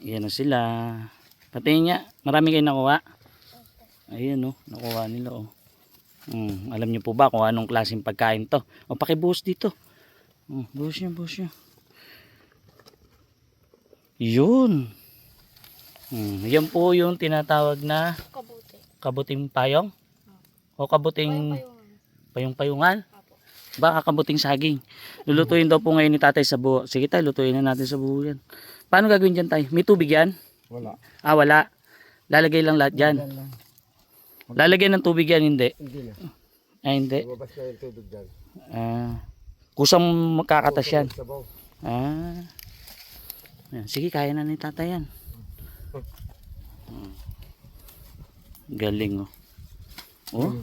Ayan na sila. Pati niya, marami kayo nakuha. Ayan oh, nakuha nila oh. Hmm, alam niyo po ba kung anong klaseng pagkain to? O pakibuhos dito. Oh, buhos niya, buhos niya. Yun. Hmm, yan po yung tinatawag na Kabuti. kabuting payong. O kabuting payong-payungan. Baka kabuting saging. Lulutuin daw po ngayon ni tatay sa buho. Sige tayo, lutuin na natin sa buho yan. Paano gagawin dyan tayo? May tubig yan? Wala. Ah, wala. Lalagay lang lahat dyan. Lalagay ng tubig yan, hindi. Hindi na. Ah, hindi. Lumabas na yung tubig dyan. Ah, kusang makakatas yan. Ah. Yan. Sige, kaya na ni tatay yan. Hmm. Galing oh. Oh,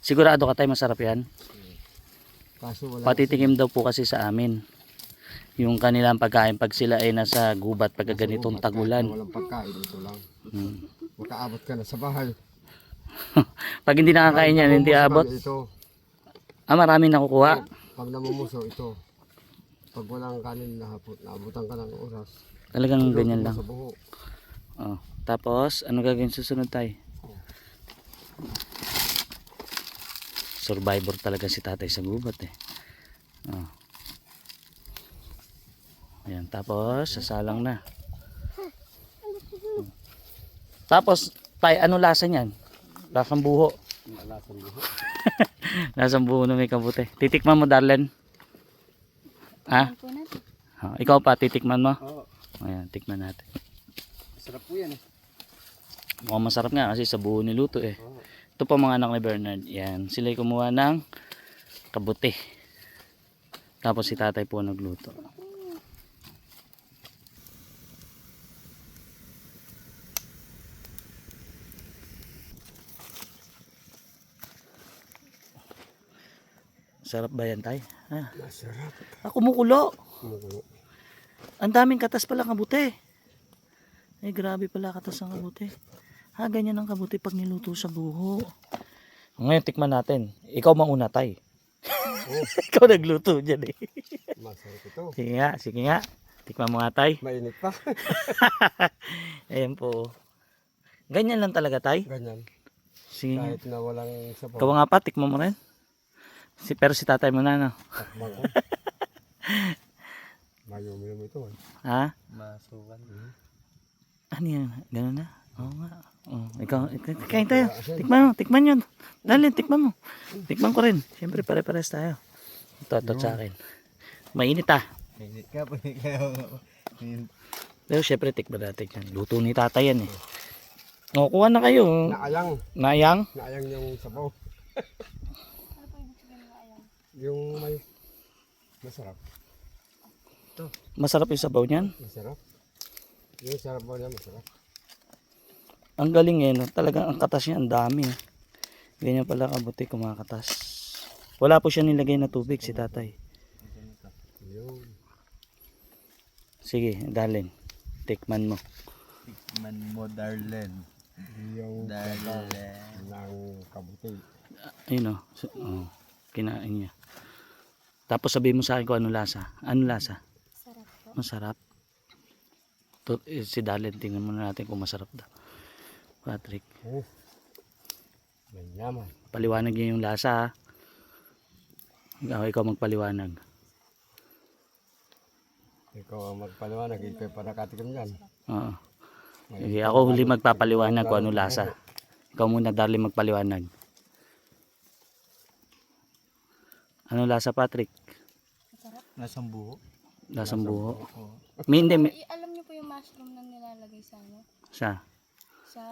sigurado ka tayo masarap yan. Kaso wala. Patitikim daw po kasi sa amin. Yung kanilang pagkain pag sila ay nasa gubat pag ganitong tagulan. Walang pagkain ito lang. Hmm. Makaabot ka na sa bahay. Pag hindi nakakain yan, hindi abot. Ito. Ah, marami nakukuha. Pag namumuso ito. Pag walang kanin na hapon, naabutan ka ng oras. Talagang Luto ganyan lang. Sa buho. Oh. Tapos, ano gagawin susunod tayo? Survivor talaga si tatay sa gubat eh. Oh. Ayan, tapos sasalang na. Tapos, tay, ano lasa niyan? Lasang buho. Malasang buho. Lasang buho na may kabuti. Titikman mo, Darlen. Ha? Oh, ikaw pa, titikman mo? Oo. Ayan, tikman natin. Sarap po yan eh. Mukhang masarap nga kasi sa buo niluto eh. Oo. Ito po mga anak ni Bernard. Yan. Sila kumuha ng kabuti. Tapos si tatay po nagluto. Sarap ba yan tay? Ah, Masarap. ah, kumukulo. Kumukulo. Ang daming katas pala kabuti. Ay grabe pala katas ng kabuti. Ha, ganyan ang kabuti pag niluto sa buho. Ngayon tikman natin. Ikaw mauna tay. Oh, Ikaw nagluto dyan eh. masarap ito. Sige nga, sige nga. Tikman mo nga tay. Mainit pa. Ayan po. Ganyan lang talaga tay. Ganyan. Sige. Kahit na walang sabaw. Ikaw nga pa, tikman mo rin. Si, pero si tatay mo na, no? Ko. Mayumi-yumi ito. eh. Ha? Masukan. Ano yan? Ganun na? Oo nga. Oh, ikaw, ik- kain tayo. Tikman mo, tikman yun. Dali, tikman mo. Tikman ko rin. Siyempre, pare-pares tayo. Ito, ito sa akin. Mainit ah. Mainit ka po. Pero syempre, tikman natin yan. Luto ni tatay yan eh. O, kuha na kayo. naayang. Nayang. Naayang yung sabaw. Ano po ibig sabihin ng ayan? Yung may masarap. Masarap yung sabaw niyan. Masarap. Yung sarap mo niya masarap. Ang galing eh. No? Talagang ang katas niya, ang dami. Ganyan pala kabuti kumakatas. Wala po siya nilagay na tubig si tatay. Sige, darling. Tikman mo. Tikman mo, Darlen. yung Darlen. ng kabuti. Ayun o. So, oh, kinain niya. Tapos sabihin mo sa akin kung ano lasa. Ano lasa? Sarap po. Masarap. To, eh, si Darlen, tingnan muna natin kung masarap daw. Patrick, Oh. May yaman. paliwanag niya yung lasa ha. Ikaw, ikaw magpaliwanag. Ikaw ang magpaliwanag. Ikaw pa nakatikim yan. Oo. Sige, ako huli magpapaliwanag kung ano lasa. Ikaw muna, Darling, magpaliwanag. Ano lasa, Patrick? Masarap. Nasang buho. Lasang buho. May, hindi, may, I- alam niyo po yung mushroom na nilalagay sa ano? sa Sa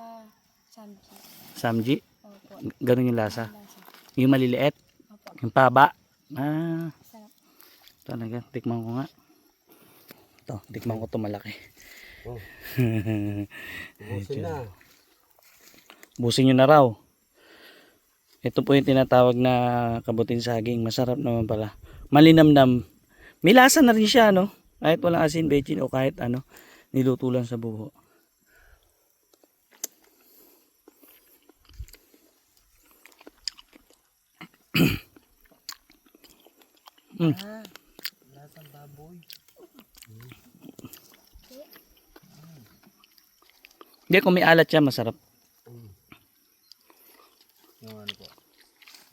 samji. Samji, Opo. ganun yung lasa. Lasa. Yung maliliit, Opo. yung paba. Ah, Sarap. talaga. Tikman ko nga. Ito, tikman ko to malaki. Oh. Ubusin na. Busin nyo na raw. Ito po yung tinatawag na kabutin saging. Masarap naman pala. Malinamnam. May lasa na rin siya, no? Kahit walang asin, bechin o kahit ano. Niluto lang sa buho. mm. Lasang baboy. Hindi, kung may alat siya, masarap. Yung ano po.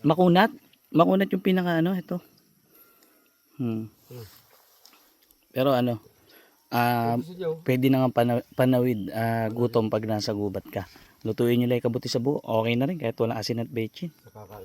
Makunat. Makunat yung pinaka ano, ito. Hmm. Pero ano, ah, pwede na nga pana- panawid ah, gutom pag nasa gubat ka. Lutuin nyo lang yung kabuti sa buo. Okay na rin kahit walang asin at bechin. Nakaka-